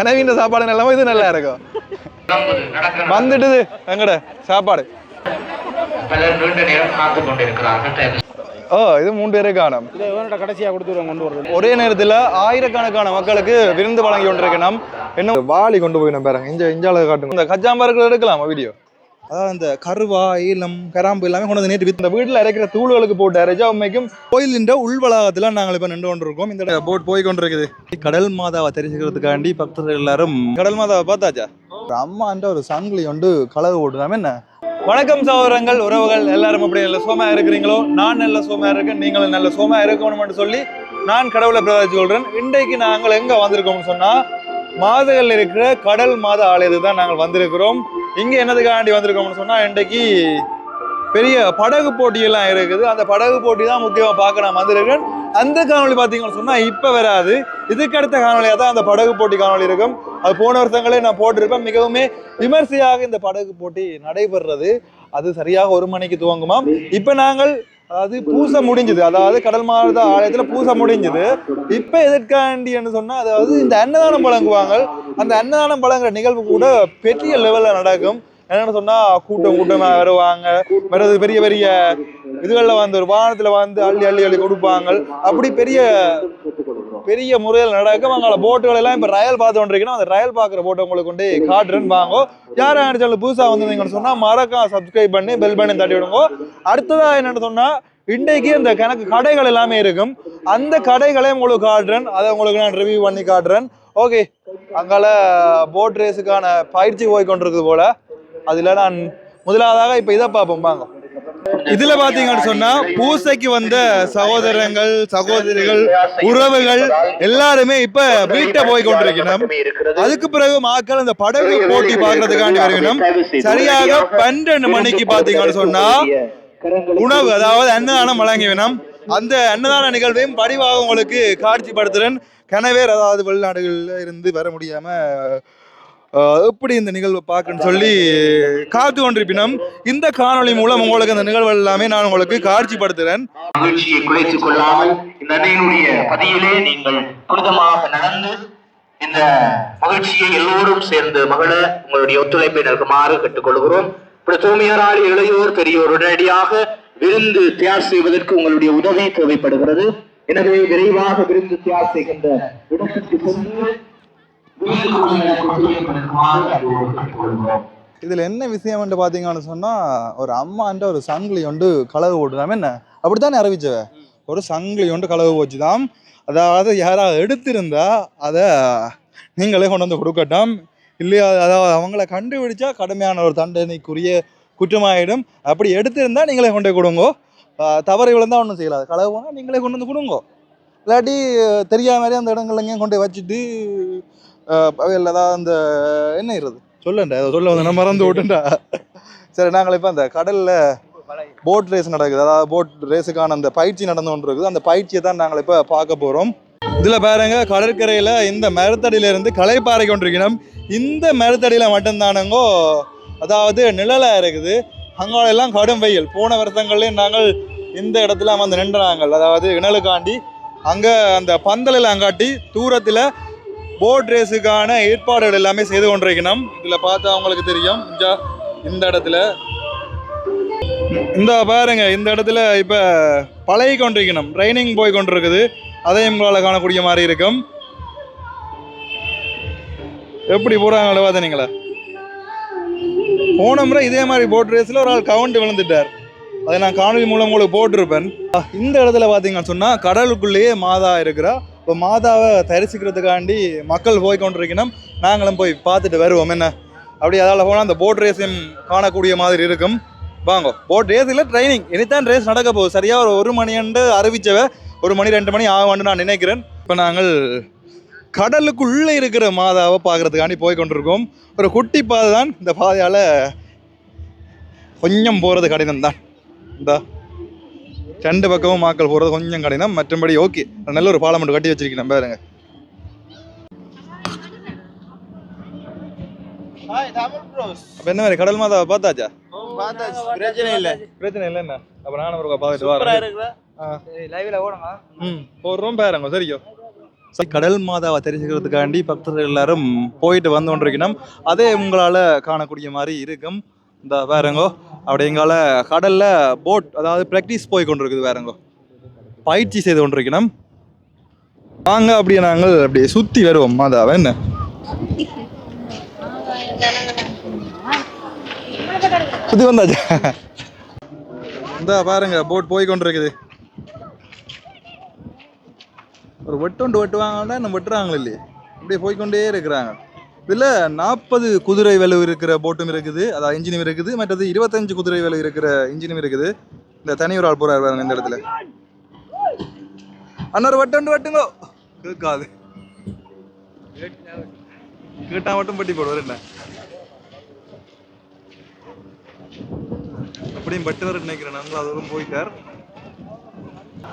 கனவீன சாப்பாடு நல்லாம இது நல்லா இருக்கும். வந்துட்டுது. எங்கட? சாப்பாடு. ஓ இது மூன்று பேரே காணும். கடைசியாக கொடுத்துருவோம் கொண்டு வரது. ஒரே நேரத்தில் ஆயிரக்கணக்கான மக்களுக்கு விருந்து வழங்கி கொண்டிருக்கணும் என்ன? வாளி கொண்டு போய் பாருங்க இஞ்ச இஞ்சால காட்டுங்க. இந்த கஜாம்பர்கள் எடுக்கலாமா வீடியோ. அதாவது இந்த கருவா ஈலம் கராம்பு எல்லாமே கொண்டு வந்து நேற்று வித்து இந்த வீட்டில் இறக்கிற தூள்களுக்கு போட்டு அரைச்சா உண்மைக்கும் கோயிலின் உள்வளாகத்தில் நாங்கள் இப்போ நின்று கொண்டிருக்கோம். இந்த போட் போய் கொண்டிருக்குது. கடல் மாதாவை தெரிஞ்சுக்கிறதுக்காண்டி பக்தர்கள் எல்லாரும் கடல் மாதாவை பார்த்தாச்சா? ஒரு அம்மான்ற ஒரு சங்கிலி கொண்டு கலவு போட்டுதாம என்ன? வணக்கம் சகோதரங்கள் உறவுகள் எல்லாரும் அப்படி நல்ல சோமா இருக்கிறீங்களோ? நான் நல்ல சோமா இருக்கேன் நீங்களும் நல்ல சோமா இருக்கணும்னு சொல்லி நான் கடவுளை பிரதாச்சு சொல்றேன் இன்றைக்கு நாங்கள் எங்க வந்திருக்கோம்னு சொன்னா மாதகள் இருக்கிற கடல் மாத ஆலயத்துக்கு தான் நாங்கள் வந்திருக்கிறோம். இங்கே என்னதுக்காண்டி வந்திருக்கோம்னு சொன்னால் இன்றைக்கு பெரிய படகு போட்டியெல்லாம் இருக்குது. அந்த படகு போட்டி தான் முக்கியமாக பார்க்க நான் வந்திருக்கேன். அந்த காணொளி பார்த்தீங்கன்னு சொன்னால் இப்போ வராது. இதுக்கு அடுத்த காணொலியாக தான் அந்த படகு போட்டி காணொளி இருக்கும். அது போன வருஷங்களே நான் போட்டிருப்பேன். மிகவுமே விமர்சையாக இந்த படகு போட்டி நடைபெறுறது. அது சரியாக ஒரு மணிக்கு துவங்குமாம். இப்போ நாங்கள் அதாவது பூசை முடிஞ்சது. அதாவது கடல் மாத ஆலயத்தில் பூசை முடிஞ்சது. இப்போ எதற்காண்டின்னு சொன்னால் அதாவது இந்த அன்னதானம் வழங்குவாங்க அந்த அன்னதானம் வழங்குற நிகழ்வு கூட பெரிய லெவலில் நடக்கும். என்னென்னு சொன்னால் கூட்டம் கூட்டமாக வருவாங்க. வருது பெரிய பெரிய இதுகளில் வந்து ஒரு வானத்தில் வந்து அள்ளி அள்ளி அள்ளி கொடுப்பாங்க. அப்படி பெரிய பெரிய முறையில் நடக்கும். அங்கே போட்டுகள் எல்லாம் இப்போ ரயல் பார்த்து கொண்டிருக்கணும் அந்த ரயல் பார்க்குற போட்டை உங்களுக்கு கொண்டு காட்டுறேன்னு வாங்க. யார் சேனல் புதுசாக வந்திருந்தீங்கன்னு சொன்னால் மறக்காம சப்ஸ்கிரைப் பண்ணி பெல் பண்ணி தட்டி விடுங்க. அடுத்ததாக என்னென்னு சொன்னால் இன்றைக்கு இந்த கணக்கு கடைகள் எல்லாமே இருக்கும். அந்த கடைகளையும் உங்களுக்கு காட்டுறேன். அதை உங்களுக்கு நான் ரிவ்யூ பண்ணி காட்டுறேன். ஓகே அங்கால போட் ரேஸுக்கான பயிற்சி போய் கொண்டிருக்குது போல். அதில் நான் முதலாவதாக இப்போ இதை பார்ப்போம். வாங்க. இதுல பாத்தீங்கன்னு சொன்னா பூசைக்கு வந்த சகோதரங்கள் சகோதரிகள் உறவுகள் எல்லாருமே இப்ப வீட்டை போய் கொண்டிருக்கணும். அதுக்கு பிறகு மக்கள் அந்த படகு போட்டி பாக்குறதுக்காண்டி வருகணும். சரியாக பன்னெண்டு மணிக்கு பாத்தீங்கன்னு சொன்னா உணவு அதாவது அன்னதானம் வழங்கி வேணும் அந்த அன்னதான நிகழ்வையும் படிவாக உங்களுக்கு காட்சிப்படுத்துறேன். கனவேர் அதாவது வெளிநாடுகளில் இருந்து வர முடியாம எப்படி இந்த நிகழ்வை பார்க்கணும்னு சொல்லி காத்து கொண்டிருப்பினும் இந்த காணொளி மூலம் உங்களுக்கு அந்த நிகழ்வு எல்லாமே நான் உங்களுக்கு காட்சிப்படுத்துகிறேன் மகிழ்ச்சியை குறைத்துக் கொள்ளாமல் இந்த அன்னையினுடைய பதியிலே நீங்கள் புனிதமாக நடந்து இந்த மகிழ்ச்சியை எல்லோரும் சேர்ந்து மகள உங்களுடைய ஒத்துழைப்பை நல்குமாறு கேட்டுக்கொள்கிறோம். இப்படி தூய்மையரால் இளையோர் பெரியோர் உடனடியாக விருந்து தயார் செய்வதற்கு உங்களுடைய உதவி தேவைப்படுகிறது. எனவே விரைவாக விருந்து தயார் செய்கின்ற இடத்திற்கு சென்று இதுல என்ன விஷயம் என்று பாத்தீங்கன்னு சொன்னா ஒரு அம்மான்ற ஒரு சங்கிலி ஒன்று கலவு போட்டுதாம. என்ன? அப்படித்தானே அறிவிச்சவ? ஒரு சங்கிலி ஒன்று கலவு போச்சுதான் அதாவது யாராவது எடுத்திருந்தா அதை நீங்களே கொண்டு வந்து கொடுக்கட்டும். இல்லையா? அதாவது அவங்கள கண்டுபிடிச்சா கடுமையான ஒரு தண்டனைக்குரிய குற்றமாயிடும். அப்படி எடுத்திருந்தா நீங்களே கொண்டு கொடுங்கோ. தவறு விழுந்தா ஒன்றும் செய்யலாது களவு போனால் நீங்களே கொண்டு வந்து கொடுங்கோ. இல்லாட்டி தெரியாத மாதிரி அந்த இடங்கள்லங்க கொண்டு வச்சுட்டு அவையில் ஏதாவது அந்த என்ன இருது? சொல்லண்டா ஏதோ சொல்ல வந்து நான் மறந்து விட்டுண்டா சரி நாங்கள் இப்போ அந்த கடலில் போட் ரேஸ் நடக்குது. அதாவது போட் ரேஸுக்கான அந்த பயிற்சி நடந்து கொண்டு இருக்குது அந்த பயிற்சியை தான் நாங்கள் இப்போ பார்க்க போகிறோம் இதில் பாருங்க கடற்கரையில் இந்த மரத்தடியில இருந்து களைப்பாறை கொண்டிருக்கணும். இந்த மரத்தடியில் மட்டும்தானுங்கோ அதாவது நிழலாக இருக்குது. அங்கால எல்லாம் கடும் வெயில். போன வருஷங்கள்லேயும் நாங்கள் இந்த இடத்துல வந்து நின்று நாங்கள் அதாவது இணலுக்காண்டி அங்கே அந்த பந்தலில் அங்காட்டி தூரத்தில் போட் ரேஸுக்கான ஏற்பாடுகள் எல்லாமே செய்து கொண்டிருக்கணும். இதில் பார்த்தா அவங்களுக்கு தெரியும். இந்த இந்த இடத்துல. இந்த பாருங்க இந்த இடத்துல இப்போ பழகி கொண்டிருக்கணும். ட்ரைனிங் போய் கொண்டிருக்குது. அதையும் உங்களால் காணக்கூடிய மாதிரி இருக்கும். எப்படி போகிறாங்களோ பார்த்தீங்களா போன முறை இதே மாதிரி போட் ரேஸில் ஒரு ஆள் கவுண்ட் விழுந்துட்டார். அதை நான் காணொலி மூலம் உங்களுக்கு போட்டிருப்பேன். இந்த இடத்துல பார்த்தீங்கன்னு சொன்னால் கடலுக்குள்ளேயே மாதா இருக்கிறா. இப்போ மாதாவை தரிசிக்கிறதுக்காண்டி மக்கள் போய் கொண்டிருக்கணும் நாங்களும் போய் பார்த்துட்டு வருவோம். என்ன? அப்படி அதால் போனால் அந்த போட் ரேஸையும் காணக்கூடிய மாதிரி இருக்கும். வாங்க. போட் ரேஸ் இல்லை ட்ரைனிங் இனித்தான் ரேஸ் நடக்க போகுது. சரியாக ஒரு ஒரு மணிண்டு அறிவிச்சவ ஒரு மணி ரெண்டு மணி ஆகும்னு நான் நினைக்கிறேன். இப்போ நாங்கள் கடலுக்குள்ளே இருக்கிற மாதாவை பார்க்கறதுக்காண்டி போய் கொண்டிருக்கோம் ஒரு குட்டி பாதை தான் இந்த பாதையால் கொஞ்சம் போகிறது கடினம் தான் இந்த. ரெண்டு பக்கமும் மாக்கள் போகிறது கொஞ்சம் கடினம். மற்றபடி ஓகே. நல்ல ஒரு பாலம் மட்டும் கட்டி வச்சிருக்கேன். பாருங்க. அப்ப என்ன மாதிரி கடல் மாதாவை பார்த்தாச்சா? பிரச்சனை இல்லை. பிரச்சனை இல்லை என்ன? அப்போ நானும் ஒரு பார்த்துட்டு வரேன். போடுறோம் பாருங்க. சரியோ கடல் மாதாவை தெரிஞ்சுக்கிறதுக்காண்டி பக்தர்கள் எல்லாரும் போயிட்டு வந்து கொண்டிருக்கணும். அதே உங்களால் காணக்கூடிய மாதிரி இருக்கும். இந்த வேறங்கோ அப்படி எங்கால கடலில் போட் அதாவது ப்ராக்டிஸ் போய் கொண்டிருக்குது வேறங்கோ பயிற்சி செய்து கொண்டிருக்கணும். வாங்க அப்படியே நாங்கள் அப்படியே சுற்றி வருவோம். மாதாவை என்ன? சுற்றி வந்தாச்சா? இந்த பாருங்க போட் போய் கொண்டிருக்குது. ஒரு வெட்டொண்டு வெட்டுவாங்கன்னா நம்ம வெட்டுறாங்களே இல்லையே. அப்படியே போய்க்கொண்டே இருக்கிறாங்க. இதில் நாற்பது குதிரை வலு இருக்கிற போட்டும் இருக்குது. அதாவது இன்ஜினும் இருக்குது. மற்றது இருபத்தஞ்சு குதிரை வலு இருக்கிற இன்ஜினும் இருக்குது. இந்த தனி ஒரு ஆள் போகிறார் பாருங்க இந்த இடத்துல. அண்ணாரு வட்டண்டு வட்டுங்கோ. கேட்காது. கேட்டா மட்டும் பட்டி போடுவார் என்ன? அப்படியும் பட்டுவார் நினைக்கிறேன். நாங்களும் அதுவும் போயிட்டார்.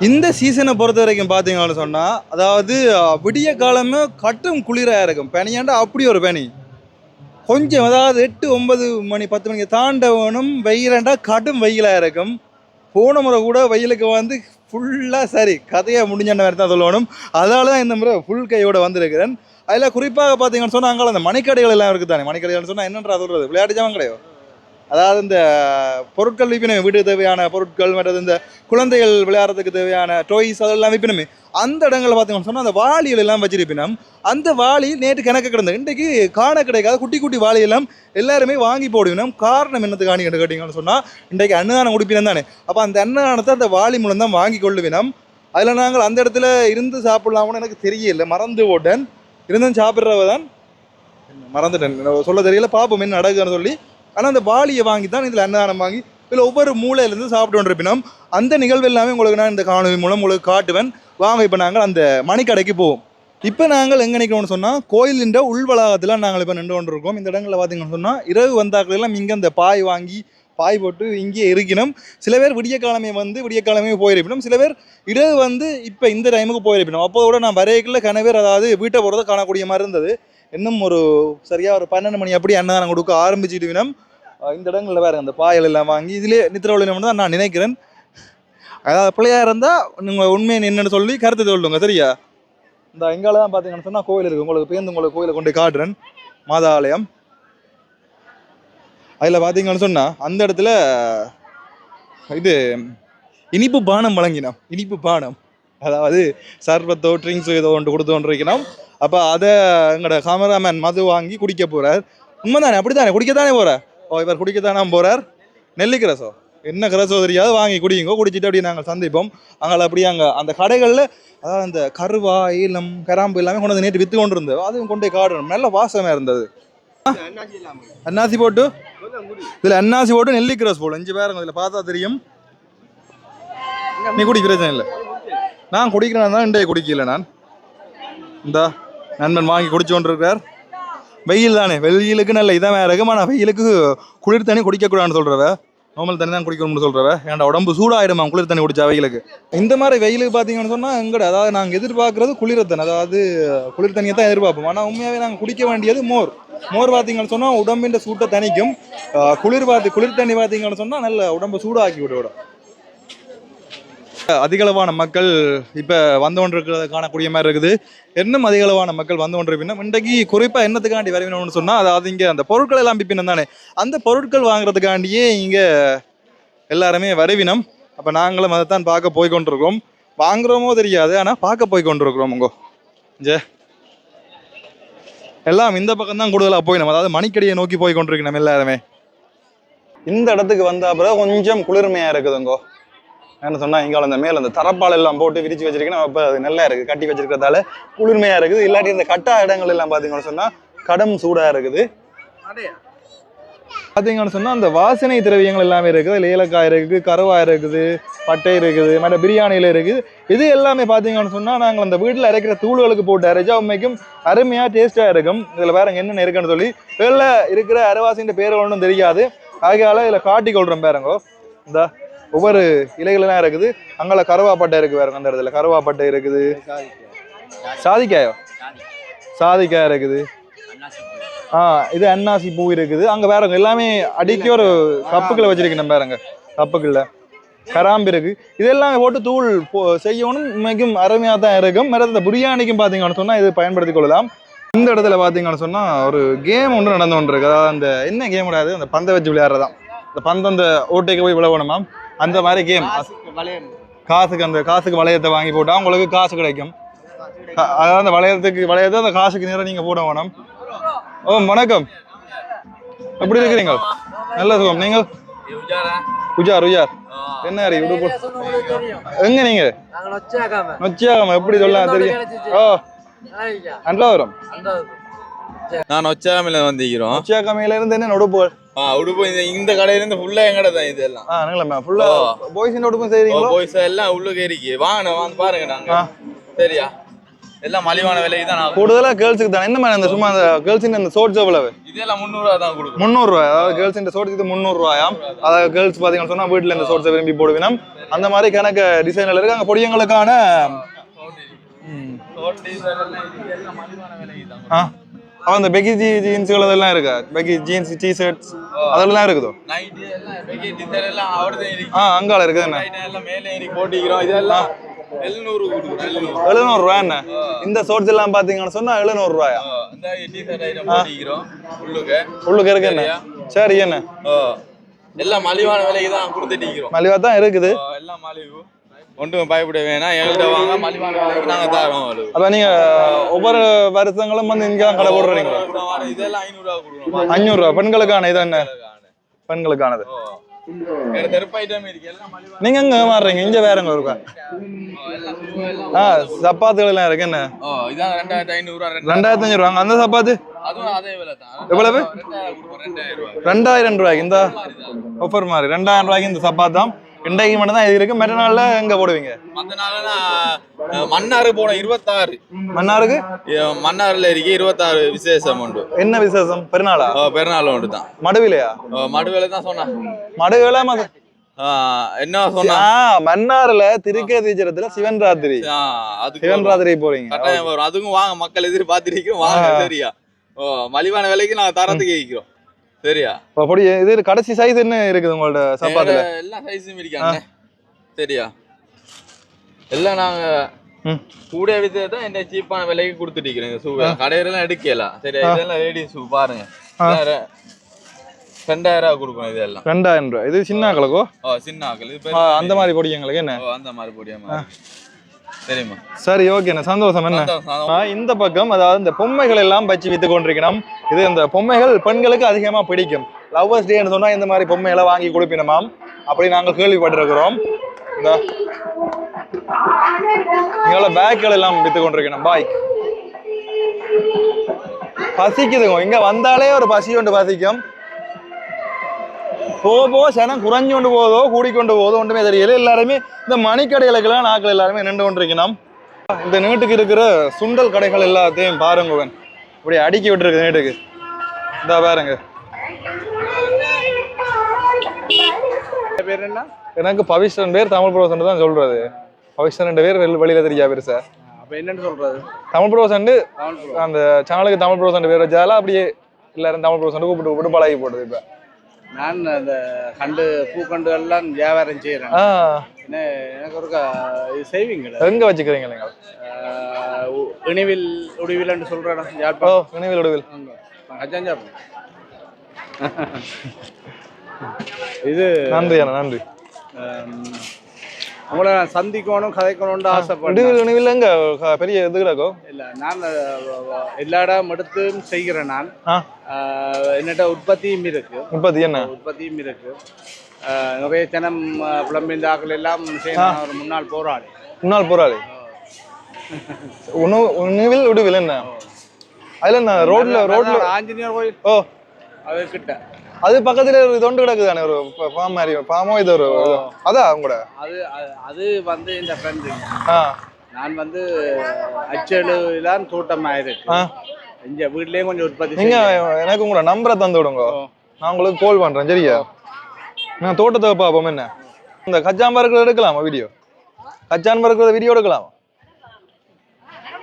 இந்த சீசனை பொறுத்த வரைக்கும் பார்த்தீங்கன்னு சொன்னால் அதாவது விடிய காலமே கட்டும் குளிராக இருக்கும். பனியாண்டா அப்படி ஒரு பனி? கொஞ்சம் அதாவது எட்டு ஒன்பது மணி பத்து மணிக்கு தாண்டவனும் வெயிலாண்டா கடும் வெயிலாக இருக்கும். போன முறை கூட வெயிலுக்கு வந்து ஃபுல்லாக சரி கதையை முடிஞ்ச மாதிரி தான் சொல்லணும் அதனால தான் இந்த முறை ஃபுல் கையோட வந்திருக்கிறேன். அதில் குறிப்பாக பார்த்தீங்கன்னு சொன்னால் அங்கே அந்த மணிக்கடைகள் எல்லாம் இருக்குது தானே மணிக்கடைகள்னு சொன்னால் என்னன்றா சொல்கிறது விளையாட்டு ஜாமம் கிடையாது அதாவது இந்த பொருட்கள் விற்பினமே வீட்டுக்கு தேவையான பொருட்கள் மற்றது இந்த குழந்தைகள் விளையாடுறதுக்கு தேவையான டாய்ஸ் அதெல்லாம் விற்பினமே அந்த இடங்களில் பார்த்தீங்கன்னு சொன்னால் அந்த வாளிகள் எல்லாம் வச்சிருப்பினோம். அந்த வாளி நேற்று கணக்கு கிடந்தது. இன்றைக்கு காண கிடைக்காத குட்டி குட்டி வாளி எல்லாம் எல்லாருமே வாங்கி போடுவினோம். காரணம் என்னத்துக்கு காணி கேட்டீங்கன்னு சொன்னால் இன்றைக்கு அன்னதானம் உடுப்பினம் தானே. அப்போ அந்த அன்னதானத்தை அந்த வாளி மூலம் தான் வாங்கி கொள்ளுவினம். அதில் நாங்கள் அந்த இடத்துல இருந்து சாப்பிடலாம்னு எனக்கு தெரியல. மறந்து போட்டேன். இருந்தும் சாப்பிட்றவ தான். மறந்துட்டேன். சொல்ல தெரியல. பார்ப்போம் என்ன நடக்குதுன்னு சொல்லி ஆனால் அந்த வாளியை வாங்கி தான் இதில் அன்னதானம் வாங்கி இதில் ஒவ்வொரு மூலையிலேருந்து சாப்பிட்டு அந்த நிகழ்வு எல்லாமே உங்களுக்கு நான் இந்த காணொலி மூலம் உங்களுக்கு காட்டுவேன். வாங்க இப்போ நாங்கள் அந்த மணிக்கடைக்கு போவோம். இப்போ நாங்கள் எங்கே நிற்கிறோம்னு சொன்னால் கோயிலின்ற உள் வளாகத்தில் நாங்கள் இப்போ நின்று கொண்டிருக்கோம். இந்த இடங்களில் பார்த்தீங்கன்னு சொன்னால் இரவு வந்தாக்களெல்லாம் இங்கே அந்த பாய் வாங்கி பாய் போட்டு இங்கேயே இருக்கணும் சில பேர் விடிய காலமே வந்து விடிய காலமே போயிருப்பினும். சில பேர் இரவு வந்து இப்போ இந்த டைமுக்கு போயிருப்பினும். அப்போ கூட நான் வரையக்குள்ள கணவர் அதாவது வீட்டை போகிறத காணக்கூடிய மாதிரி இருந்தது. இன்னும் ஒரு சரியாக ஒரு பன்னெண்டு மணி அப்படி அன்னதானம் கொடுக்க ஆரம்பிச்சுட்டு வினம் இந்த இடங்களில் வேறு அந்த பாயல் எல்லாம் வாங்கி இதிலே நித்திரவழினம் தான் நான் நினைக்கிறேன். அதாவது பிள்ளையாக இருந்தால் நீங்கள் உண்மையை என்னன்னு சொல்லி கருத்து சொல்லுங்க சரியா? இந்த எங்கால தான் பார்த்தீங்கன்னு சொன்னால் கோயில் இருக்குது உங்களுக்கு பேருந்து உங்களுக்கு கோயிலை கொண்டு காட்டுறேன். மாதா ஆலயம் அதில் பார்த்தீங்கன்னு சொன்னால் அந்த இடத்துல இது இனிப்பு பானம் வழங்கினோம். இனிப்பு பானம். அதாவது சர்பத்தோ ட்ரிங்க்ஸோ ஏதோ ஒன்று கொடுத்தோன்றிருக்கணும் அப்போ அதை எங்களோட கேமராமேன் மது வாங்கி குடிக்க போகிறார் உண்மைதானே? அப்படி தானே குடிக்க தானே போகிறார் ஓ இவர் குடிக்கத்தானே போகிறார் நெல்லிக்கு என்ன கிரசோ தெரியாது வாங்கி குடிங்க குடிச்சிட்டு அப்படியே நாங்கள் சந்திப்போம். அங்கே அப்படியே அங்கே அந்த கடைகளில் அதாவது அந்த கருவா ஈலம் கராம்பு எல்லாமே கொண்டு வந்து நேற்று விற்று கொண்டு இருந்தது அதுவும் கொண்டு போய் காடணும் நல்ல வாசமாக இருந்தது. அன்னாசி போட்டு? இதில் அன்னாசி போட்டு நெல்லிக்கிரஸ் போடும் அஞ்சு பேருங்க. இதில் பார்த்தா தெரியும். நீ குடி பிரச்சனை இல்லை. நான் குடிக்கிறேன் தான் இன்றைய குடிக்கல நான். இந்த நண்பன் வாங்கி குடிச்சு கொண்டிருக்கிறார். வெயில் தானே? வெயிலுக்கு நல்ல இதான் இருக்கும் ஆனால் வெயிலுக்கு குளிர் தண்ணி குடிக்கக்கூடாதுன்னு சொல்கிறவ நார்மல் தண்ணி தான் குடிக்கணும்னு சொல்கிறவ ஏன்டா உடம்பு சூடாயிடுமா குளிர் தண்ணி குடிச்சா வெயிலுக்கு? இந்த மாதிரி வெயிலுக்கு பார்த்தீங்கன்னு சொன்னால் எங்கட அதாவது நாங்கள் எதிர்பார்க்குறது குளிர் தண்ணி. அதாவது குளிர் தண்ணியை தான் எதிர்பார்ப்போம். ஆனால் உண்மையாகவே நாங்கள் குடிக்க வேண்டியது மோர். மோர் பார்த்தீங்கன்னு சொன்னால் உடம்பின் சூட்டை தணிக்கும். குளிர் பார்த்து குளிர் தண்ணி பார்த்தீங்கன்னு சொன்னால் நல்ல உடம்பு சூடாக்கி விடும். அதிகளவான மக்கள் இப்போ வந்து கொண்டிருக்கிறத காணக்கூடிய மாதிரி இருக்குது. இன்னும் அதிகளவான மக்கள் வந்து கொண்டிருப்பினும் இன்றைக்கு குறிப்பாக என்னத்துக்காண்டி வரவினோம்னு சொன்னால் அதாவது இங்கே அந்த பொருட்கள் எல்லாம் பிப்பினம் தானே அந்த பொருட்கள் வாங்குறதுக்காண்டியே இங்கே எல்லாருமே வரவினம் அப்போ நாங்களும் அதை தான் பார்க்க போய்கொண்டிருக்கோம் வாங்குறோமோ தெரியாது ஆனால் பார்க்க போய் கொண்டிருக்கிறோம் உங்கோ ஜே. எல்லாம் இந்த பக்கம் தான் கூடுதலாக போய் நம்ம அதாவது மணிக்கடியை நோக்கி போய் கொண்டிருக்கணும் எல்லாருமே. இந்த இடத்துக்கு வந்த அப்புறம் கொஞ்சம் குளிர்மையாக இருக்குதுங்கோ என்ன சொன்னா இங்கே அந்த மேல அந்த தரப்பால் எல்லாம் போட்டு விரிச்சு வச்சிருக்கேன். அப்போ அது நல்லா இருக்கு. கட்டி வச்சிருக்கிறதால குளிர்மையா இருக்குது. இல்லாட்டி இந்த கட்டா இடங்கள் எல்லாம் பார்த்தீங்கன்னு சொன்னா கடும் சூடா இருக்குது. பார்த்தீங்கன்னு சொன்னா அந்த வாசனை திரவியங்கள் எல்லாமே இருக்குது. அதில் ஏலக்காய் இருக்குது கருவாய் இருக்குது பட்டை இருக்குது மற்ற பிரியாணியில் இருக்குது. இது எல்லாமே பார்த்தீங்கன்னு சொன்னா நாங்கள் அந்த வீட்டில் அரைக்கிற தூள்களுக்கு போட்டு அரைச்சா உண்மைக்கும் அருமையா டேஸ்டா இருக்கும். இதில் வேற என்னென்ன இருக்குன்னு சொல்லி. இதில் இருக்கிற அரைவாசின்ற பேர் ஒன்றும் தெரியாது. ஆகையால இதில் காட்டி கொள்றோம் பாருங்கோ. இந்த. ஒவ்வொரு இலைகள்லாம் இருக்குது. அங்கே கருவாப்பட்டை இருக்கு வேற அந்த இடத்துல. கருவாப்பட்டை இருக்குது. சாதிக்காயோ? சாதிக்காய் இருக்குது. ஆ இது அன்னாசி பூ இருக்குது. அங்கே வேறங்க எல்லாமே அடிக்க ஒரு கப்புக்களை வச்சிருக்கு நம்ம பாருங்க. கப்புக்களில் கராம்பு இருக்கு. இதெல்லாம் போட்டு தூள் போ- செய்யணும். மிகவும் அருமையாக தான் இருக்கும். மற்ற இந்த பிரியாணிக்கும் பார்த்தீங்கன்னு சொன்னால் இது பயன்படுத்தி கொள்ளலாம். இந்த இடத்துல பார்த்தீங்கன்னு சொன்னால் ஒரு கேம் ஒன்று நடந்து கொண்டு இருக்கு அதாவது அந்த என்ன கேம் விடாது அந்த பந்தை வச்சு விளையாடுறதான் இந்த பந்து அந்த ஓட்டைக்கு போய் விழவணுமா அந்த மாதிரி கேம் காசுக்கு அந்த காசுக்கு வளையத்தை வாங்கி போட்டால் உங்களுக்கு காசு கிடைக்கும். அதாவது அந்த வளையத்துக்கு வளையத்தை அந்த காசுக்கு நேரம் நீங்கள் போட வேணும் ஓ வணக்கம். எப்படி இருக்கிறீங்க? நல்ல சுகம். நீங்கள்? உஜார்? உஜார். என்ன ஹரி, உடுப்பு. எங்க நீங்க? நொச்சியாகாம. எப்படி சொல்லலாம் தெரியும். ஓ. வரும் நான் ஒச்சாமில வந்திக்கிறோம் நொச்சியாகாமையில இருந்து என்ன உடுப்புகள் ஆ உடுப்பு இந்த இந்த கடையில இருந்து ஃபுல்லா எங்கட தான் இதெல்லாம்? ஆ நீங்களா ஃபுல்லா பாய்ஸ் உடுப்பும் செய்றீங்களோ? போய்ஸ் எல்லாம் உள்ளுக்கு இருக்கு வாங்க வந்து பாருங்க நாங்க. சரியா? எல்லாம் மலிவான விலைக்கு தான் கூடுதலா கேர்ள்ஸுக்கு தான்? என்ன மாதிரி அந்த சும்மா அந்த கேர்ள்ஸின் அந்த சோட்ஸ் எவ்வளவு? இதெல்லாம் முந்நூறுவா தான் கொடுக்கும் முந்நூறு ரூபாய் அதாவது கேர்ள்ஸ் இந்த சோட்ஸ் இது முந்நூறு ரூபாயாம் அதாவது கேர்ள்ஸ் பாத்தீங்கன்னு சொன்னா வீட்டுல இந்த சோட்ஸை விரும்பி போடுவினம். அந்த மாதிரி கணக்கு டிசைன்ல இருக்கு அங்க பொடியங்களுக்கான அவன் அந்த பெகி ஜீ ஜீன்ஸுகள் அதெல்லாம் இருக்கா பெகி ஜீன்ஸ் டி ஷர்ட்ஸ் அதெல்லாம் இருக்குதோ ஆ அங்கால இருக்குது என்ன? இதெல்லாம் எழுநூறு ரூபாய் என்ன? இந்த சோட்ஸ் எல்லாம் பாத்தீங்கன்னு சொன்னா எழுநூறு ரூபாயா உள்ளுக்கு. இருக்கு என்ன? சரி என்ன. எல்லாம் மலிவான விலைக்கு தான் கொடுத்துட்டு மலிவா தான் இருக்குது. எல்லாம் மலிவு. ஒன்றும் பயப்பட வேணாம். எங்கள்கிட்ட வாங்க மலிவான விலைக்கு நாங்க தரோம் அவ்வளவு அப்ப நீங்க ஒவ்வொரு வருஷங்களும் வந்து இங்க தான் கடை போடுறீங்களா இதெல்லாம் ஐநூறுரூவா கொடுக்கணும். ரூபா. பெண்களுக்கான இது என்ன? பெண்களுக்கானது. நீங்க எங்க மாறுறீங்க இங்க வேறங்க இருக்கா? ஆ சப்பாத்துகள் எல்லாம் இருக்கு. என்ன? ரெண்டாயிரத்தி ஐநூறுரூவா ரூபாங்க. அந்த சப்பாத்து? அதே எவ்வளவு? ரெண்டாயிரம் ரூபாய்க்கு இந்த? ஆஃபர் மாதிரி. ரெண்டாயிரம் ரூபாய்க்கு இந்த சப்பாத்தாம். இன்றைக்கு மட்டும் தான் இது இருக்கு. மற்ற நாள்ல எங்க போடுவீங்க? மற்ற நாள்னா அஹ், மன்னார் போனோம் இருபத்தாறு. மன்னாருக்கு? மன்னார்ல இருக்கு இருபத்தாறு விசேஷம் உண்டு என்ன விசேஷம்? பெருநாளா? பெருநாள் உண்டு தான். மடுவிலையா? மடுவேலை தான் சொன்னா மடுவில என்ன சொன்னா? மன்னார்ல திருக்கே தீச்சரத்துல சிவன் ராத்திரி. சிவன். ராத்திரி போறீங்க. கட்டாயம் வரும். அதுக்கும் வாங்க மக்கள் எதிர்பார்த்திருக்கிறோம். வாங்க சரியா. ஓ மலிவான விலைக்கு நாங்க தரத்துக்கு கேட்கிறோம் சரியா? அப்ப அப்படி இது கடைசி சைஸ் என்ன இருக்குது உங்களோட சப்பாத்துல வேற எல்லா சைஸும் இருக்காங்க சரியா? எல்லாம் நாங்க. கூட விதத்தை இந்த சீப்பான விலைக்கு கொடுத்துட்டு இருக்கிறோம். ஷூ கடையில எல்லாம். எடுக்கலாம் சரியா? இதெல்லாம் லேடிஸ் ஷூ பாருங்க. ரெண்டாயிரம் ரூபாய் கொடுக்கணும் இதெல்லாம். ரெண்டாயிரம் ரூபாய். இது சின்ன ஆக்களுக்கோ? சின்ன ஆக்கள். அந்த மாதிரி பொடி எங்களுக்கு என்ன அந்த மாதிரி போடியாமா சரிம்மா. சரி ஓகேண்ணா சந்தோஷம் என்ன இந்த பக்கம் அதாவது இந்த பொம்மைகள் எல்லாம் வச்சு வித்து கொண்டிருக்கணும். இது இந்த பொம்மைகள் பெண்களுக்கு அதிகமா பிடிக்கும். லவ்வர்ஸ் டேன்னு சொன்னா இந்த மாதிரி பொம்மைகளை வாங்கி கொடுப்பினமாம் அப்படி நாங்கள் கேள்விப்பட்டிருக்கிறோம். இந்த. இங்களோட பேக்குகள் எல்லாம் வித்து கொண்டிருக்கணும். பாய்க் பசிக்குதுங்க. இங்க வந்தாலே ஒரு பசி கொண்டு பசிக்கும். போக போக சனம் குறைஞ்சு கொண்டு போதோ கூடிக்கொண்டு போதோ ஒன்றுமே தெரியல. எல்லாருமே இந்த மணிக்கடைகளுக்கெல்லாம் நாட்கள் எல்லாருமே நின்று கொண்டிருக்கணும். இந்த நீட்டுக்கு இருக்கிற சுண்டல் கடைகள் எல்லாத்தையும் பாருங்க இப்படி அடுக்கி விட்டுருக்கு நீட்டுக்கு. இந்த பாருங்க. பேர் என்ன? எனக்கு பவிஷ்ரன் பேர் தமிழ் ப்ரோசன் தான் சொல்றது. பவிஷ்ரன் பேர் வெளி- வெளியில தெரியா பெருசா? அப்ப என்னன்னு சொல்றது? தமிழ் ப்ரோசன். அந்த சேனலுக்கு தமிழ் ப்ரோசன் பேர் வச்சாலும் அப்படியே எல்லாரும் தமிழ் ப்ரோசன் கூப்பிட்டு கூப்பிட்டு பழகி போடுது இப்ப. நான் அந்த கண்டு பூக்கண்டு எல்லாம் வியாபாரம் என்ன எனக்கு ஒரு செய்வீங்க எங்க வச்சுக்கிறீங்க நீங்கள்? இணைவில் உடிவில் ஓ யாழ்ப்பாணம் நினைவில் ஒடுவில் அஜாஞ்சாப் இது நன்றி. நன்றி உங்களை சந்திக்கணும் கதைக்கணும்னு ஆசைப்பட்டேன் விடுவில் நினைவில் எங்க க- பெரிய இது கிடக்கோ? இல்ல நான் எல்லா இடம் எடுத்தும் செய்கிறேன் நான். என்னட்ட உற்பத்தியும் இருக்கு. முப்பத்தி என்ன? உற்பத்தியும் இருக்கு. நிறைய ஜனம் புலம்பெயர்ந்த ஆக்கள் எல்லாம் செய்யணும் ஒரு முன்னாள் போராளி. முன்னாள் போராளி? உணவு உணவில் விடுவில் என்ன? அதுல ரோட்ல ரோட்ல ஆஞ்சநேயர் கோயில். ஓ. அது கிட்ட அது பக்கத்துல ஒரு தொண்டு கிடக்குதானே ஒரு ஃபார்ம் மாதிரி ஃபார்மோ இது ஒரு. அதான் அவங்க கூட? அது அது- வந்து இந்த ஃப்ரெண்டு நான் வந்து அச்செழுதான் தோட்டமா இருக்கு இங்க வீட்லயும் கொஞ்சம் உற்பத்தி நீங்க. எனக்கு உங்களோட நம்பரை தந்து விடுங்க. நான் உங்களுக்கு கால் பண்றேன் சரியா? நான் தோட்டத்தை பார்ப்போம் என்ன? இந்த கச்சான் பறக்கிறது எடுக்கலாமா வீடியோ கச்சான் பறக்கிற வீடியோ எடுக்கலாமா?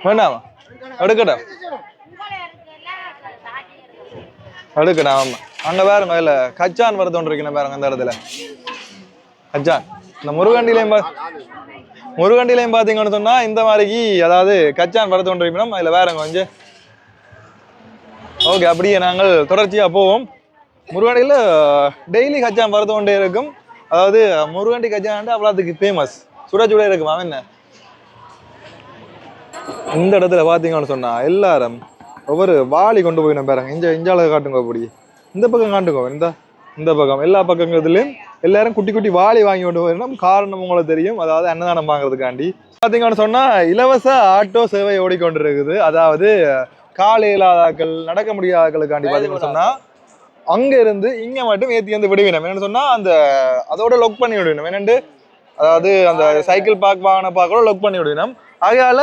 வேண்டாமா எடுக்கட்டா எடுக்கணும் ஆமா. அங்க பாருங்க இல்ல கச்சான் வரது ஒன்று இருக்கணும் பாருங்க அந்த இடத்துல. கச்சான் இந்த முருகண்டிலையும் பா முருகண்டிலையும் பார்த்தீங்கன்னு சொன்னா இந்த மாதிரிக்கு அதாவது கச்சான் வரது கொண்டு இருக்கணும் அதில் வேறங்க கொஞ்சம். ஓகே அப்படியே நாங்கள் தொடர்ச்சியாக போவோம். முருகண்டியில் டெய்லி கச்சான் வரது கொண்டே இருக்கும். அதாவது முருகண்டி கச்சான் அவ்வளோத்துக்கு ஃபேமஸ் சுட சுட இருக்கும் அவன் என்ன? இந்த இடத்துல பார்த்தீங்கன்னு சொன்னால் எல்லாரும் ஒவ்வொரு வாளி கொண்டு போயிடும் பாருங்க. இஞ்ச இஞ்சால காட்டுங்க அப்படி இந்த பக்கம் காண்டுக்கோ இந்த இந்த பக்கம். எல்லா பக்கங்கிறதுலையும் எல்லாரும் குட்டி குட்டி வாளி வாங்கி கொண்டு போயிடணும். காரணம் உங்களுக்கு தெரியும். அதாவது அன்னதானம் வாங்குறதுக்காண்டி. பார்த்தீங்கன்னு சொன்னால் இலவச ஆட்டோ சேவை ஓடிக்கொண்டிருக்குது. அதாவது காலை இல்லாதாக்கள் நடக்க முடியாதாக்களுக்காண்டி பார்த்தீங்கன்னு சொன்னால் அங்கே இருந்து இங்கே மட்டும் ஏற்றி வந்து விடுவினம். என்னென்னு சொன்னால் அந்த அதோட லொக் பண்ணி விடுவினம். என்னண்டு? அதாவது அந்த சைக்கிள் பார்க் வாகன பார்க்கோட லொக் பண்ணி விடுவினம். ஆகையால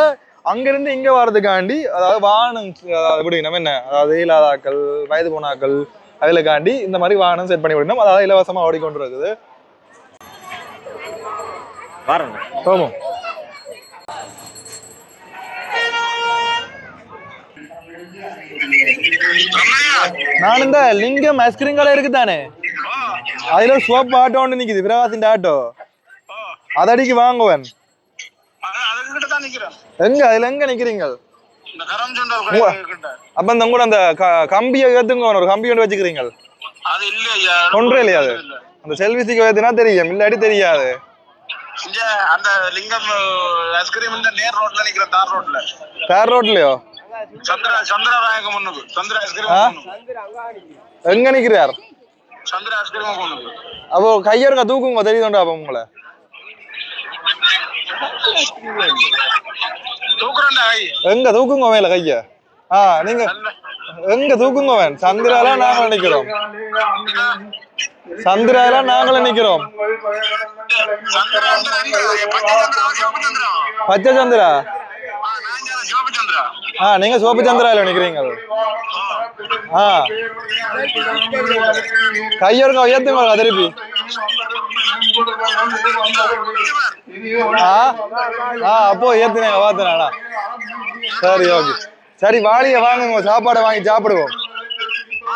அங்கேருந்து இங்கே வர்றதுக்காண்டி அதாவது வாகனம் அதாவது விடுவினம். என்ன? அதாவது இயலாதாக்கள் வயது போனாக்கள் அதுலக்காண்டி இந்த மாதிரி வாகனம் செட் பண்ணி விடணும். அதாவது இலவசமா ஓடிக்கொண்டு இருக்குது போவோம். நான் இந்த லிங்கம் ஐஸ்கிரீம் கடை இருக்குதானே? அதுல சோப்பு ஆட்டோ ஒன்று நிக்குது. பிரகாசின் ஆட்டோ அதடிக்கு வாங்குவேன். தான் எங்க? அதுல எங்க நிக்கிறீங்க? அப்ப இந்த கூட அந்த கம்பியை ஏத்துங்க ஒரு கம்பி ஒன்று வச்சுக்கிறீங்க அது இல்ல ஐயா ஒன்றே இல்லையா அது. அந்த செல்விசிக்கு ஏத்துனா தெரியும் இல்லாட்டி தெரியாது. அந்த லிங்கம் ஐஸ்கிரீம் நேர் ரோட்ல நிக்கிறேன் தார் ரோட்ல. பேர் ரோட்லயோ? சந்திரா சந்திரா ராயங்க முன்னுக்கு சந்திரா? ஐஸ்கிரீம் எங்க நிக்கிறார்? சந்திரா ஐஸ்கிரீம் அப்போ கையருங்க தூக்குங்க தெரியுதுண்டா அப்ப உங்களை. எங்க தூக்குங்க மேல கைய? ஆ நீங்க எங்க தூக்குங்க வேன் சந்திரால நாங்கள நிக்கிறோம். சந்திரால நாங்கள நிக்கிறோம். பச்சை சந்திரா ஆ, நீங்க சோப்பு சந்திரால நிக்கிறீங்க. ஆ. கையருங்க ஏத்துங்க திருப்பி. அப்போ ஏத்துனாங்க பாத்துனாடா சரி ஓகே. சரி வாளிய வாங்குங்க சாப்பாடை வாங்கி சாப்பிடுவோம்.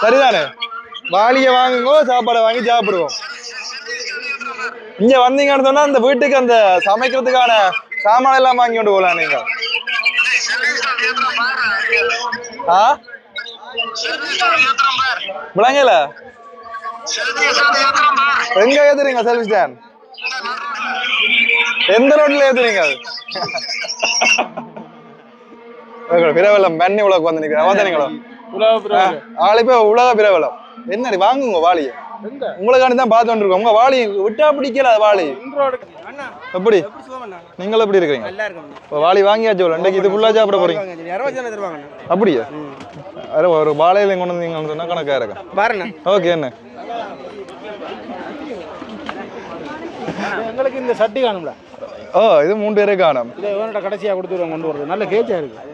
சரிதானே? வாளிய வாங்குங்க சாப்பாடை வாங்கி சாப்பிடுவோம். இங்க வந்தீங்கன்னு சொன்னா அந்த வீட்டுக்கு அந்த சமைக்கிறதுக்கான சாமான் எல்லாம் வாங்கி கொண்டு போகலாம் நீங்க. ஆ? விளங்கல? எங்க ஏத்துறீங்க சர்வீஸ் ஸ்டாண்ட் எந்த ரோட்ல ஏத்துறீங்க அது? பிரபலம் பண்ணி உலக வந்து நிக்கிறேன் அவதானீங்களோ ஆளிப்ப உலக பிரபலம். என்னடி வாங்குங்க வாளிய. உங்களுக்காண்டி தான் பார்த்து வந்துருக்கோம். உங்க வாளி விட்டா பிடிக்கல வாளி. எப்படி? நீங்கள் எப்படி இருக்கீங்க வாளி வாங்கியாச்சு போல. இன்றைக்கு இது ஃபுல்லா சாப்பிட போறீங்க. அப்படியா? அரை ஒரு வாழையில கொண்டு வந்தீங்கன்னு சொன்னா கணக்கா இருக்கும் பாருண்ணா ஓகே என்ன எங்களுக்கு இந்த சட்டி காணும்ல ஓ இது மூணு பேரே காணும் இதை இவனோட கடைசியா கொடுத்துருவோம் கொண்டு வருது நல்ல கேச்சா இருக்கு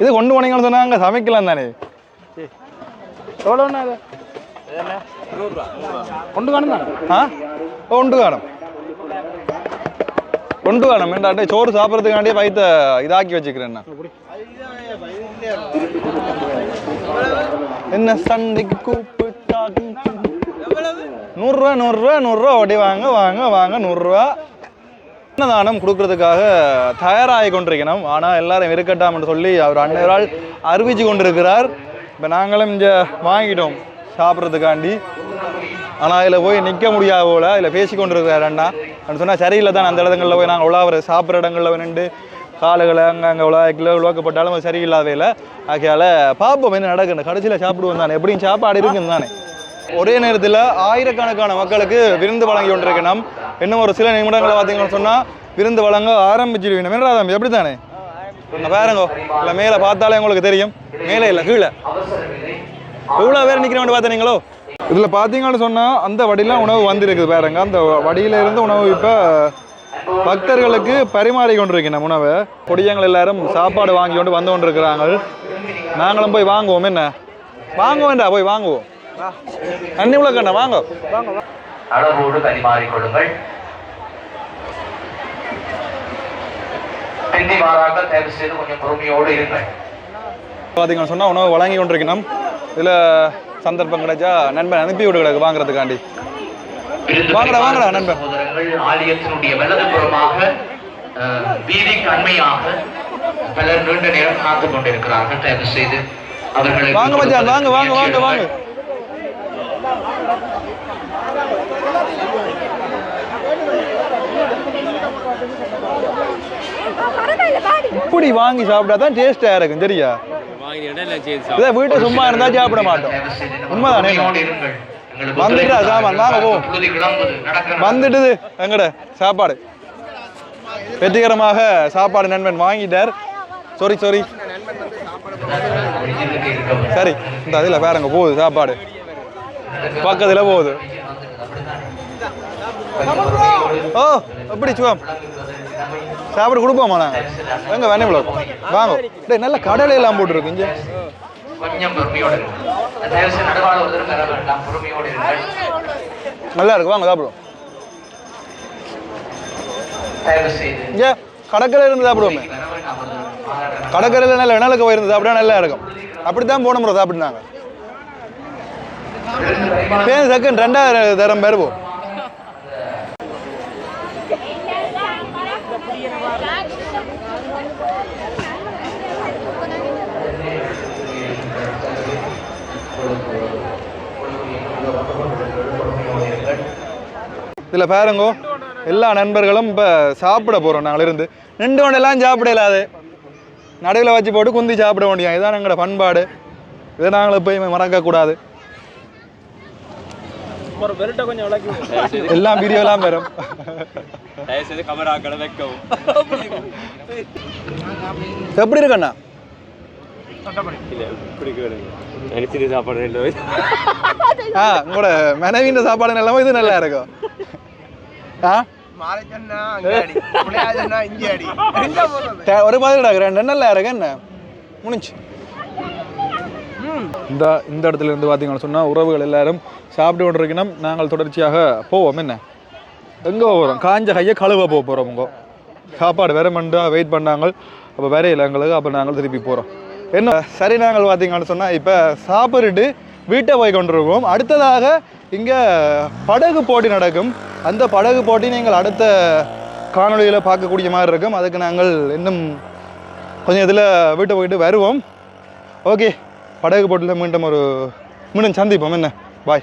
இது கொண்டு போனீங்கன்னு சொன்னா அங்க சமைக்கலாம் தானே எவ்வளோண்ணா அது கொண்டு காணும் தானே ஆ ஓ, உண்டு காணும் கொண்டு காணும் என்னடா சோறு சாப்பிட்றதுக்காண்டியே வயித்த இதாக்கி வச்சுக்கிறேன் நான். என்ன சண்டைக்கு கூப்பிட்டாங்க நூறுரூவா நூறுரூவா நூறுரூவா. ஓடி வாங்க வாங்க வாங்க நூறுரூவா. அன்னதானம் கொடுக்கறதுக்காக தயாராகி கொண்டிருக்கணும். ஆனால் எல்லாரும் என்று சொல்லி அவர் அன்னையரால் அறிவிச்சு கொண்டிருக்கிறார். இப்போ நாங்களும் இங்கே வாங்கிட்டோம் சாப்பிட்றதுக்காண்டி. ஆனால் அதில் போய் நிற்க முடியாத போல. அதில் பேசி கொண்டிருக்கிறார் அண்ணா. அப்படின்னு சொன்னால் சரியில்லை தான் அந்த இடங்களில் போய் நாங்கள் உலாவுற சாப்பிட்ற இடங்களில் நின்று காலுகளை அங்கே அங்கே உலாக்கில் உழுவாக்கப்பட்டாலும் அது சரியில்லாத இல்லை ஆகையால் பார்ப்போம் என்ன நடக்குன்னு கடைசியில் சாப்பிடுவோம் தானே? எப்படியும் சாப்பாடு இருக்குன்னு தானே? ஒரே நேரத்தில் ஆயிரக்கணக்கான மக்களுக்கு விருந்து வழங்கி கொண்டிருக்கணும் இன்னும் ஒரு சில நிமிடங்களை பார்த்தீங்கன்னு சொன்னால் விருந்து வழங்க ஆரம்பிச்சிடுவீங்க என்னடா எப்படி தானே? பாருங்க. இல்லை மேலே பார்த்தாலே உங்களுக்கு தெரியும். மேலே இல்லை கீழே. எவ்வளோ பேர் நிற்கிறவங்க பார்த்தீங்களோ? இதில் பார்த்தீங்கன்னு சொன்னால் அந்த வடியெலாம் உணவு வந்திருக்குது பாருங்க. அந்த வடியில இருந்து உணவு இப்போ பக்தர்களுக்கு பரிமாறி கொண்டிருக்கணும் உணவை பொடியங்கள் எல்லாரும் சாப்பாடு வாங்கி கொண்டு வந்து கொண்டிருக்கிறாங்க. நாங்களும் போய் வாங்குவோம் என்ன? வாங்க வேண்டாம் போய் வாங்குவோம். அன்னி உள்ள கண்ணா வாங்க. அளவோடு பரிமாறிக்கொள்ளுங்கள் பிந்தி மாறாக தயவு செய்து கொஞ்சம் பொறுமையோடு இருங்கள். பார்த்தீங்கன்னு சொன்னால் உணவு வழங்கி கொண்டிருக்கணும். இதில் சந்தர்ப்பம் கிடைச்சா நண்பன் அனுப்பி விடுகிறது வாங்குறதுக்காண்டி. வாங்கடா வாங்கடா நண்பன். வாருங்கள் ஆலயத்தினுடைய வலதுபுறமாக அஹ், வீதிக்கு அண்மையாக பலர் நீண்ட நேரம் காத்து கொண்டிருக்கிறார்கள். தயவு செய்து அவர்களை வாங்க மச்சான் வாங்க வாங்க வாங்க வாங்க. இப்படி வாங்கி சாப்பிட்டா தான் டேஸ்டா இருக்கும் சரியா? இதை வீட்டை சும்மா இருந்தா சாப்பிட மாட்டோம். உண்மைதானே? வந்துட்டா சாமான், வாங்க போவோம். வந்துட்டுது எங்கட சாப்பாடு. வெற்றிகரமாக சாப்பாடு நண்பன் வாங்கிட்டார். சாரி சாரி சரி இந்த அதில் பாருங்க போகுது சாப்பாடு? பக்கத்தில் போகுது. ஓ எப்படி சுவம் சாப்பாடு கொடுப்போமா நாங்கள் எங்க வேணே வாங்க. டேய் நல்ல கடலை எல்லாம் போட்டுருக்கு இங்கே. கொஞ்சம் பொறுமையோடு இருங்கள். தயவு செய்து நடுவாள ஒருத்தரும் வர வேண்டாம். பொறுமையோடு இருங்கள் நல்லா இருக்கு. வாங்க சாப்பிடுவோம். தயவு செய்து. இங்கே கடற்கரை இருந்து சாப்பிடுவோமே. கடற்கரையில் நல்ல இணலுக்கு போயிருந்து சாப்பிட்டா நல்லா இருக்கும். அப்படித்தான் போன முறை சாப்பிட்டுனாங்க. பேர் செகண்ட் ரெண்டாவது தரம் பெறுவோம் இதில் பாருங்கோ எல்லா நண்பர்களும் இப்போ சாப்பிட போகிறோம் நாங்கள் இருந்து. நின்று கொண்டெல்லாம் சாப்பிட இல்லாது நடுவில் வச்சு போட்டு குந்தி சாப்பிட முடியும் இதுதான் எங்களோட பண்பாடு. இதை நாங்கள் எப்பயுமே மறக்கக்கூடாது. எல்லாம் வீடியோலாம் வரும் எப்படி இருக்கண்ணா ஆ உங்களோட மனைவியின் சாப்பாடு நல்லாமோ இது நல்லா இருக்கும் ஒரு மாதிரி நல்லா இருக்கு என்ன முடிஞ்சு. இந்த இந்த இடத்துல இருந்து பார்த்தீங்கன்னு சொன்னால் உறவுகள் எல்லாரும் சாப்பிட்டு கொண்டிருக்கணும். நாங்கள் தொடர்ச்சியாக போவோம். என்ன? எங்கே போகிறோம் காஞ்ச கையை கழுவ போக போகிறோம் உங்க சாப்பாடு வேற மண்டா வெயிட் பண்ணாங்க. அப்போ வேற இல்லை எங்களுக்கு அப்போ நாங்கள் திருப்பி போகிறோம் என்ன? சரி நாங்கள் பார்த்தீங்கன்னு சொன்னால் இப்போ சாப்பிட்டுட்டு வீட்டை போய் கொண்டிருக்கோம். அடுத்ததாக இங்கே படகு போட்டி நடக்கும். அந்த படகு போட்டி நீங்கள் அடுத்த காணொளியில் பார்க்கக்கூடிய மாதிரி இருக்கும். அதுக்கு நாங்கள் இன்னும் கொஞ்சம் இதில் வீட்டை போயிட்டு வருவோம். ஓகே. படகு போட்டியில் மீண்டும் ஒரு மீண்டும் சந்திப்போம். என்ன? பாய்.